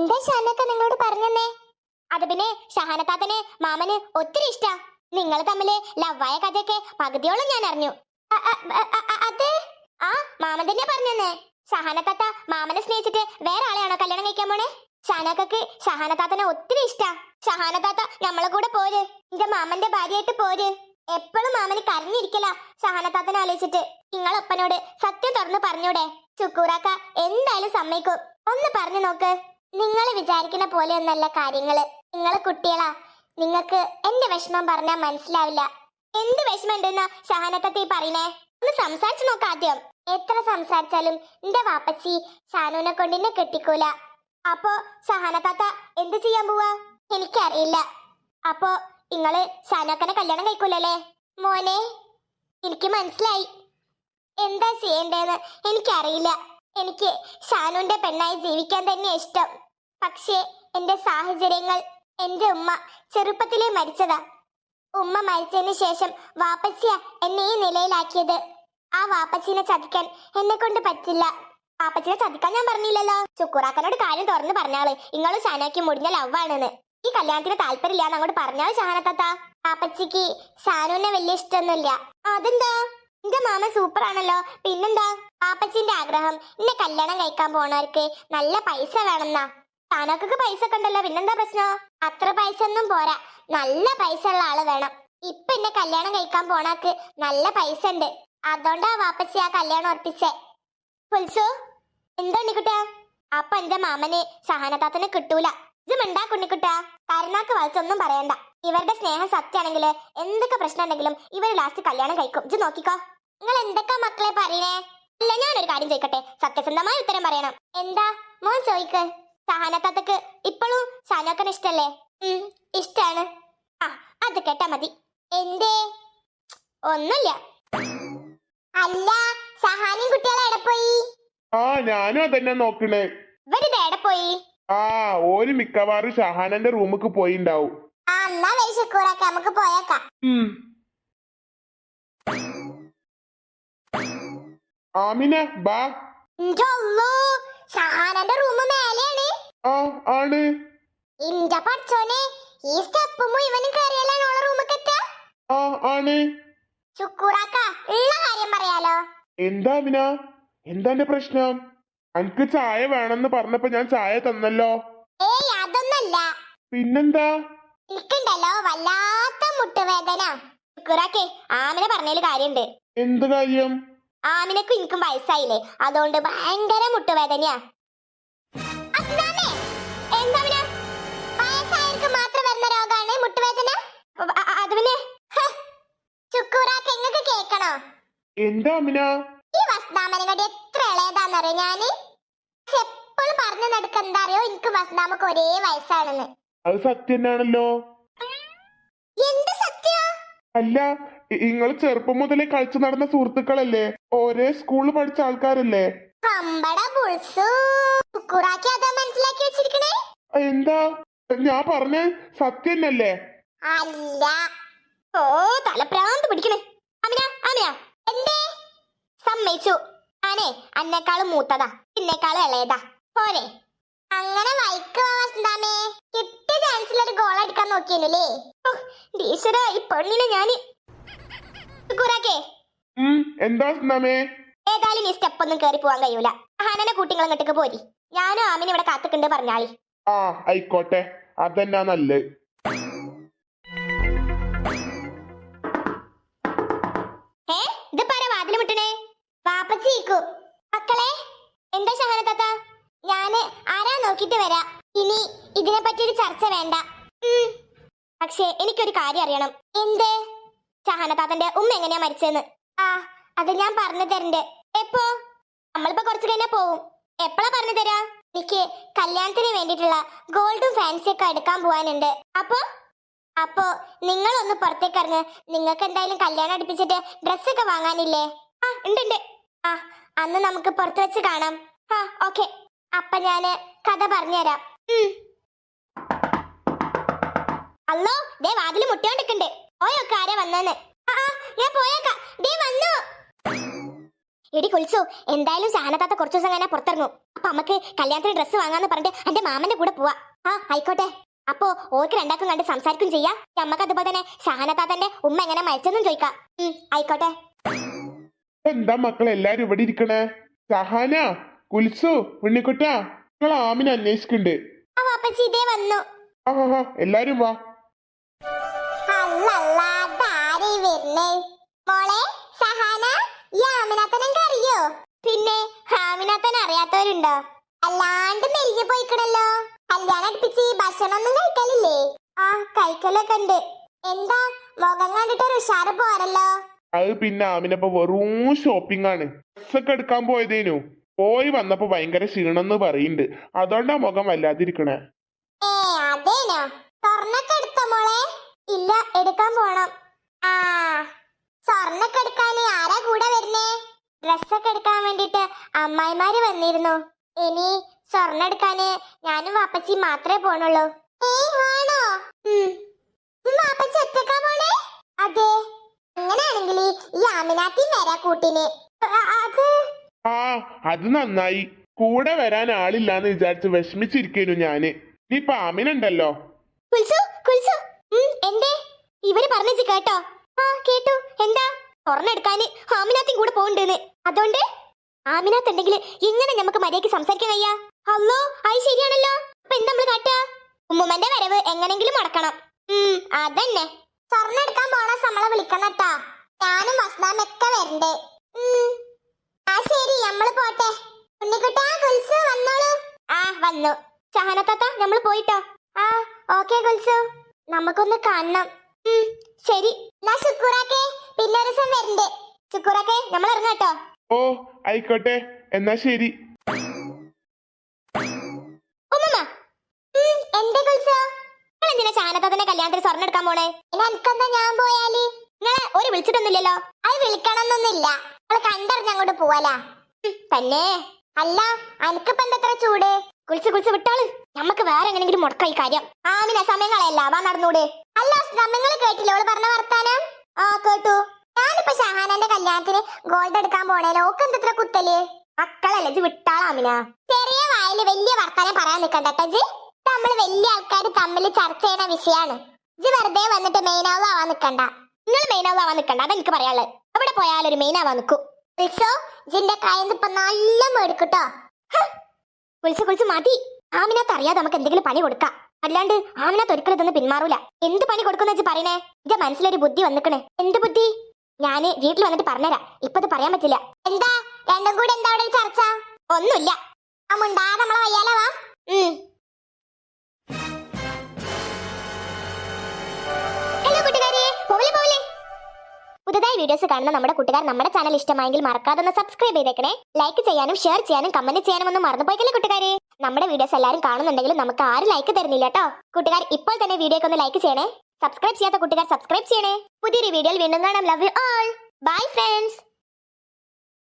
എന്താ ഷാനൊക്കെ നിങ്ങളോട് പറഞ്ഞെന്നേ. അത് പിന്നെ ഷഹാനത്താത്തന് മാമന് ഒത്തിരി ഇഷ്ടാ. നിങ്ങൾ തമ്മിൽ ലവായ കഥയൊക്കെ പകുതിയോളം ഞാൻ അറിഞ്ഞു. അത്? ആ മാമൻ തന്നെ പറഞ്ഞെന്നേ. ഷഹാനത്താത്ത മാമനെ സ്നേഹിച്ചിട്ട് വേറെ ആളെയാണോ കല്യാണം കഴിക്കാൻ പോണേ? ഷാനക്കക്ക് ഷഹാനത്താത്തനെ ഒത്തിരി ഇഷ്ടാ. ഷഹാനത്താത്ത നമ്മളെ കൂടെ പോര്. എന്റെ മാമന്റെ ഭാര്യയായിട്ട് പോര്. എപ്പോഴും മാമന് കരഞ്ഞിരിക്കല ഷഹാനത്താത്തനെ ആലോചിച്ചിട്ട്. നിങ്ങളൊപ്പനോട് സത്യം തുറന്ന് പറഞ്ഞൂടെ. ചുക്കൂറാക്ക എന്തായാലും സമ്മതിക്കും. ഒന്ന് പറഞ്ഞു നോക്ക്. നിങ്ങൾ വിചാരിക്കുന്ന പോലെയൊന്നല്ല കാര്യങ്ങൾ. നിങ്ങൾ കുട്ടികളാ. നിങ്ങൾക്ക് എന്റെ വിഷമം പറഞ്ഞാൽ മനസ്സിലാവില്ല. എന്ത് വിഷമം ഉണ്ടെന്നാ ഷഹാനത്തത്തെ പറയണേ? ഒന്ന് സംസാരിച്ചു നോക്ക ആദ്യം. എത്ര സംസാരിച്ചാലും എന്റെ വാപ്പച്ചി ഷാനുവിനെ കൊണ്ട് എന്നെ കെട്ടിക്കൂല. അപ്പോ ഷഹാനത്താത്ത എന്ത് ചെയ്യാൻ പോവാ? എനിക്കറിയില്ല. അപ്പോ നിങ്ങൾ ഷാനോക്കനെ കല്യാണം കഴിക്കൂലല്ലേ? മോനെ എനിക്ക് മനസ്സിലായി. എന്താ ചെയ്യേണ്ടതെന്ന് എനിക്കറിയില്ല. എനിക്ക് ഷാനുവിന്റെ പെണ്ണായി ജീവിക്കാൻ തന്നെ ഇഷ്ടം. പക്ഷേ എന്റെ സാഹചര്യങ്ങൾ എന്റെ ഉമ്മ ചെറുപ്പത്തിലേ മരിച്ചതാ. ഉമ്മ മരിച്ചതിന് ശേഷം വാപ്പച്ചിയ എന്നെ ഈ നിലയിലാക്കിയത്. ആ വാപ്പച്ചിനെ ചതിക്കാൻ എന്നെ കൊണ്ട് പറ്റില്ല. വാപ്പച്ചിനെ ചതിക്കാൻ ഞാൻ പറഞ്ഞില്ലല്ലോ. ചുക്കുറാക്കനോട് കാര്യം തുറന്നു പറഞ്ഞാൾ. ഇങ്ങളും ഷാനാക്കി മുടിഞ്ഞ ലവാണെന്ന്. ഈ കല്യാണത്തിന് താല്പര്യമില്ലാന്ന് അങ്ങോട്ട് പറഞ്ഞാൾ ഷാനത്താത്ത. വാപ്പച്ചിക്ക് ഷാനുവിനെ വലിയ ഇഷ്ടമൊന്നുമില്ല. അതെന്താ? എന്റെ മാമ സൂപ്പർ ആണല്ലോ പിന്നെന്താ? പാപ്പച്ചിന്റെ ആഗ്രഹം. എന്നെ കല്യാണം കഴിക്കാൻ പോണവർക്ക് നല്ല പൈസ വേണമെന്നാ. താനൊക്കെ പൈസ ഒക്കെ ഉണ്ടല്ലോ. പിന്നെന്താ പ്രശ്നം? അത്ര പൈസ ഒന്നും പോരാ. നല്ല പൈസ ഉള്ള ആൾ വേണം. ഇപ്പൊ എന്നെ കല്യാണം കഴിക്കാൻ പോണാക്ക് നല്ല പൈസ ഉണ്ട്. അതുകൊണ്ടാ വാപ്പച്ചി ആ കല്യാണം ഉറപ്പിച്ചേ. പുൽസു എന്താ ഉണ്ണിക്കുട്ടാ അപ്പൊ എന്റെ മാമന് സഹനതാത്തനെ കിട്ടൂല. ഇത് മിണ്ടാ കുണ്ണിക്കുട്ട കരുനാക്ക് വലിച്ചൊന്നും പറയണ്ട. ഇവരുടെ സ്നേഹം സത്യാണെങ്കിൽ എന്തൊക്കെ പ്രശ്നം ഉണ്ടെങ്കിലും ഇവർ ലാസ്റ്റ് കല്യാണം കഴിക്കും. ഇത് നോക്കിക്കോ. നിങ്ങൾ എന്തൊക്കെ മക്കളെ പറയണേ? അല്ല ഞാനൊരു കാര്യം ചോദിക്കട്ടെ സത്യസന്ധമായ ഉത്തരം പറയണം. എന്താ? മോൻ ചോദിക്ക് സഹനത്തക്ക് ഇപ്പോഴും ഷാനോക്കന് ഇഷ്ടല്ലേ? ഇഷ്ടാണ്. ആ അത് കേട്ടാ മതി. എന്തേ? ഒന്നുമില്ല അല്ല സഹാനും കുട്ടികളെ എവിടെ പോയി? ആ ഞാനും അതന്നെ നോക്കണേ. ഇവരിത് എവിടെ പോയി? ആ ഓര് മിക്കവാറും ഷഹാനന്റെ റൂമിക്ക് പോയിണ്ടാവും. ആ എന്നാ വരി ശുക്കൂറാക്ക നമുക്ക് പോയേക്കാം. ആമിന ബാ. ഷഹാനന്റെ റൂം മേലെയാണ്. ആ ആണ്. ഇന്റെ പഠിച്ചോനെ ഈ സ്റ്റെപ്പ് മുഴുവനും കയറിയാലാണ് ഓളെ റൂമിൽ എത്തുക ആ ആണ്. ചുക്കൂറാക്ക ഉള്ള കാര്യം പറയാലോ. എന്താ മിന? എന്താ എന്റെ പ്രശ്നം? അനക്ക് ചായ വേണമെന്ന് പറഞ്ഞപ്പോ ഞാൻ ചായ തന്നല്ലോ. ഏയ് അതൊന്നല്ല. പിന്നെന്താ? എനിക്കുണ്ടല്ലോ വല്ലാത്ത മുട്ടുവേദന. ചുക്കൂറാക്കേ ആമിനെ പറഞ്ഞതിൽ കാര്യണ്ട്. എന്ത് കാര്യം? ആമിനക്കും എനിക്കും വയസ്സായില്ലേ. അതുകൊണ്ട് ഭയങ്കര മുട്ടുവേദനയാ. അസ്നാമേ, അത് പിന്നെ? ഹ്, കേക്കണോ? എന്താ ആമിന ഈ വസ്താമനങ്ങടി എത്ര ഇളയതാന്നറിയോ ഞാൻ? എപ്പോഴും പറഞ്ഞു നടക്കെന്താ അറിയോ എനിക്ക് വസ്താമക്ക് ഒരേ വയസ്സാണെന്ന്. അത് സത്യം ആണല്ലോ എന്ത് സത്യ? അല്ല നിങ്ങൾ ചെറുപ്പം മുതലേ കളിച്ചു നടന്ന സുഹൃത്തുക്കളല്ലേ? ഒരേ സ്കൂളിൽ പഠിച്ച ആൾക്കാരല്ലേ? എന്താ? ഞാൻ പറഞ്ഞ സത്യന്നല്ലേ? അല്ല. ഓ തലപ്രാന്ത് പിടിക്കണേ. അമിന അമിന. എന്തേ? സമ്മതിച്ചു. ആനെ അന്നേക്കാളും മൂത്തതാ. പിന്നേക്കാളും ഇളയതാ. പോരെ. അങ്ങനെ വൈക്ക് വസന്താമേ കിട്ടിയ ചാൻസിൽ ഒരു ഗോൾ അടിക്കാൻ നോക്കിയല്ലേ ടീച്ചറ ഈ പെണ്ണിനെ ഞാൻ കുറാക്കേ. എന്താ ഏതായാലും ഈ സ്റ്റെപ്പ് ഒന്നും കേറി പോവാൻ കഴിയൂല. ഹനനെ കൂട്ടിങ്ങൾ ഇങ്ങോട്ടേക്ക് പോരി. ഞാനും ആമിനെ ഇവിടെ കാത്തുക്കുണ്ട് പറഞ്ഞാളി. ആ ആയിക്കോട്ടെ. അതെന്നാ നല്ലത്. വാപ്പച്ചിക്കു മക്കളെ എന്താ ശഹന താത്ത? ഞാൻ ആരാ നോക്കിട്ട് വരാം? ഇനി ഇതിനെ ഒരു ചർച്ച വേണ്ട. പക്ഷേ എനിക്കൊരു കാര്യം അറിയണം. എന്ത്? ഷഹന താത്തന്റെ ഉമ്മ എങ്ങനെയാ മരിച്ചെന്ന്? ആ അത് ഞാൻ പറഞ്ഞു തരണ്ട്. എപ്പോ? നമ്മളിപ്പോ കുറച്ച് കഴിഞ്ഞാ പോവും. എപ്പോഴാ പറഞ്ഞു തരാ? എനിക്ക് കല്യാണത്തിന് വേണ്ടിയിട്ടുള്ള ഗോൾഡും ഫാൻസി ഒക്കെ എടുക്കാൻ പോവാനുണ്ട്. അപ്പോ? അപ്പോ നിങ്ങളൊന്ന് പുറത്തേക്ക് ഇറങ്ങ്. നിങ്ങൾക്ക് എന്തായാലും കല്യാണം അടുപ്പിച്ചിട്ട് ഡ്രസ്സൊക്കെ വാങ്ങാനില്ലേ? ആ ഉണ്ട് ഉണ്ട്. ആ അന്ന് നമുക്ക് പുറത്തു വെച്ച് കാണാം. ആ ഓക്കെ. അപ്പൊ ഞാൻ കഥ പറഞ്ഞുതരാം. അല്ലോ ദേ വാതിൽ മുട്ടിയോണ്ടിക്കണ്ട്. ഓയൊക്കെ ആരാ വന്നെന്ന്? ഞാൻ പോയേക്കാം. ദേ വന്നു. എടി കുളിച്ചു എന്തായാലും ഷാനത്താത്ത കുറച്ചു ദിവസം കഴിഞ്ഞാൽ പുറത്തിറങ്ങും. അപ്പൊ നമുക്ക് കല്യാണത്തിന് ഡ്രസ്സ് വാങ്ങാന്ന് പറഞ്ഞിട്ട് എന്റെ മാമന്റെ കൂടെ പോവാ. ആ ആയിക്കോട്ടെ. അപ്പോ ഓർക്ക് രണ്ടാക്കും കണ്ട് സംസാരിക്കും ചെയ്യാം. നമ്മക്ക് അതുപോലെ തന്നെ ഷാനത്താത്തന്റെ ഉമ്മ എങ്ങനെ മരിച്ചെന്നും ചോദിക്കാം. ആയിക്കോട്ടെ. എന്താ മക്കളെ എല്ലാരും ഇവിടെ ഇരിക്കണേ? സഹാന കുൽസു ഉണ്ണിക്കുട്ട നിങ്ങൾ ആമിനെ അന്വേഷിക്കുന്നുണ്ട് ഇതേ വന്നു. എല്ലാരും വാ. പിന്നെ അറിയാത്തവരുണ്ടോ? അല്ലാണ്ട് മെലിഞ്ഞു പോയിക്കണല്ലോ. കല്യാണം അടുപ്പിച്ച് ഭക്ഷണം ഒന്നും കഴിക്കലില്ലേ? ആ കഴിക്കലൊക്കെ ഉണ്ട്. എന്താ മുഖം കണ്ടിട്ട് ഉഷാറ് പോരല്ലോ? അത് പിന്നെ ആമിനപ്പോ വെറും ഷോപ്പിംഗ് ആണ്. ഡ്രസ്സൊക്കെ എടുക്കാൻ പോയതേനു. പോയി വന്നപ്പോ ഭയങ്കര ക്ഷീണമെന്ന് പറയുന്നുണ്ട് അതുകൊണ്ടാ മുഖം വല്ലാതിരിക്കണേ. ഏ അതേനോ. സ്വർണൊക്കെ എടുത്തോ മോളെ? ഇല്ല എടുക്കാൻ പോണം. ആ സ്വർണൊക്കെ എടുക്കാന് ആരാ കൂടെ വരുന്നേ? ഡ്രസ്സൊക്കെ എടുക്കാൻ വേണ്ടിട്ട് അമ്മായിമാര് വന്നിരുന്നു. ഇനി സ്വർണ എടുക്കാന് ഞാനും വാപ്പച്ചി മാത്രമേ പോണുള്ളൂ. ഏ ആണോ വാപ്പച്ചി ഒറ്റക്കാ പോണേ? അതെ. അങ്ങനെയാണെങ്കിൽ ഈ ആമിനാത്തി വരാ കൂട്ടിന്. അത്? ആ അത് നന്നായി. കൂടെ വരാൻ ആളില്ലാന്ന് വിചാരിച്ച് വിഷമിച്ചിരിക്കുന്നു ഞാൻ. നീ ഇപ്പൊ ആമിനുണ്ടല്ലോ കുൽസു കുൽസു. ഉം, എന്തേ? ഇവർ പറഞ്ഞു കേട്ടോ. ആ കേട്ടു. എന്താ? തുറന്നെടുക്കാന് ആമിനാത്തും കൂടെ പോകണ്ടെന്ന് അതുകൊണ്ട്? ആമിനാത്ത് ഉണ്ടെങ്കിൽ എങ്ങനെ നമുക്ക് മര്യാദയ്ക്ക് സംസാരിക്കാൻ കഴിയാ അല്ലോ അത് ശരിയാണല്ലോ. അപ്പൊ എന്താ നമ്മൾ കാട്ടുക ഉമ്മുമ്മന്റെ വരവ് എങ്ങനെങ്കിലും മുടക്കണം ഉം അതന്നെ. സ്വർണം എടുക്കാൻ പോണ നമ്മളെ വിളിക്കണട്ടാ ഞാനും മസ്നാമൊക്കെ വരണ്ടേ. ആ ശരി നമ്മൾ പോട്ടെ. ഉണ്ണിക്കുട്ടാ കുൽസു വന്നോളൂ. ആ വന്നു. ഷഹനത്താത്ത നമ്മൾ പോയിട്ടോ. ആ ഓക്കെ കുൽസു നമുക്കൊന്ന് കാണണം. ശരി. എന്നാ ശുക്കൂറാക്കെ പിന്നെ ഒരു ദിവസം വരണ്ടേ. ശുക്കൂറാക്കെ നമ്മൾ ഇറങ്ങാട്ടോ ഓ ആയിക്കോട്ടെ. എന്നാ ശരി ഉമ്മമ്മ ഉം, എന്തേ കുൽസു നിങ്ങൾ എന്തിനാ കല്യാണത്തിന് സ്വർണം എടുക്കാൻ പോണേ? എനിക്കെന്താ ഞാൻ പോയാൽ? നിങ്ങളെ ഒരു വിളിച്ചിട്ടൊന്നുമില്ലല്ലോ? അത് വിളിക്കണമെന്നൊന്നുമില്ല നമ്മൾ കണ്ടറിഞ്ഞങ്ങോട്ട് പോവാലാ. തന്നെ അല്ല അനക്കിപ്പോ എന്താ ചൂട്? കുളിച്ച് കുളിച്ച് വിട്ടാൾ. നമുക്ക് വേറെ എങ്ങനെങ്കിലും മുടക്കായി കാര്യം. ആമിന സമയം കളയല്ല വാ നടന്നൂടെ. അല്ല നിങ്ങൾ കേട്ടില്ല അവൾ പറഞ്ഞ വർത്താനം? ആ കേട്ടു. ഞാനിപ്പോ ഷഹാനന്റെ കല്യാണത്തിന് ഗോൾഡ് എടുക്കാൻ പോണേലോ ഓക്ക് എന്തത്ര കുത്തൽ? മക്കളല്ലേ? ഇജ്ജ് വിട്ടാളാമിന ചെറിയ വായിൽ വലിയ വർത്താനം പറയാൻ നിക്കണ്ട ജി നമ്മൾ വലിയ ആൾക്കാർ തമ്മിൽ ചർച്ച ചെയ്യണ വിഷയാണ്. ഇജ്ജ് വെറുതെ വന്നിട്ട് മെയിൻ ആവാൻ നിൽക്കണ്ട നിങ്ങൾ മെയിൻ ആവാൻ നിൽക്കണ്ട അതെനിക്ക് പറയാനുള്ളത്. അവിടെ പോയാൽ ഒരു മെയിനാവാ നിൽക്കൂ നിൽക്കും ജിന്റെ നല്ല മേടിക്കട്ടോ. കുളിച്ച് കുളിച്ച് മാറ്റി ആമിനകത്ത് അറിയാതെ നമുക്ക് എന്തെങ്കിലും പണി കൊടുക്കാം. അല്ലാണ്ട് ആമിനകത്ത് ഒരിക്കലും ഇതൊന്നും പിന്മാറൂല. എന്ത് പണി കൊടുക്കുന്ന വെച്ച് പറയണേ? എന്റെ മനസ്സിലൊരു ബുദ്ധി വന്നിക്കണേ. എന്ത് ബുദ്ധി? ഞാൻ വീട്ടിൽ വന്നിട്ട് പറഞ്ഞുതരാം ഇപ്പൊ ഇത് പറയാൻ പറ്റില്ല. എന്താ? രണ്ടും കൂടെ എന്താ അവിടെ ചർച്ച? ഒന്നുമില്ല. ആ മുണ്ടാതെ നമ്മളെ വയ്യാലവാ. പുതുതായി വീഡിയോസ് കാണുന്ന നമ്മുടെ കൂട്ടുകാർ നമ്മുടെ ചാനൽ ഇഷ്ടമായെങ്കിൽ മറക്കാതെ ഒന്ന് സബ്സ്ക്രൈബ് ചെയ്തേക്കണേ. ലൈക്ക് ചെയ്യാനും ഷെയർ ചെയ്യാനും കമന്റ് ചെയ്യാനും ഒന്നും മറന്നുപോയിക്കല്ലേ കൂട്ടുകാരെ? നമ്മുടെ വീഡിയോസ് എല്ലാവരും കാണുന്നുണ്ടെങ്കിലും നമുക്ക് ആരും ലൈക്ക് തരുന്നില്ല കേട്ടോ. കൂട്ടുകാർ ഇപ്പോൾ തന്നെ വീഡിയോക്ക് ഒന്ന് ലൈക്ക് ചെയ്യണേ. സബ്സ്ക്രൈബ് ചെയ്യാത്ത കൂട്ടുകാർ സബ്സ്ക്രൈബ് ചെയ്യണേ. പുതിയൊരു വീഡിയോയിൽ വീണ്ടും കാണാം. Love you all bye friends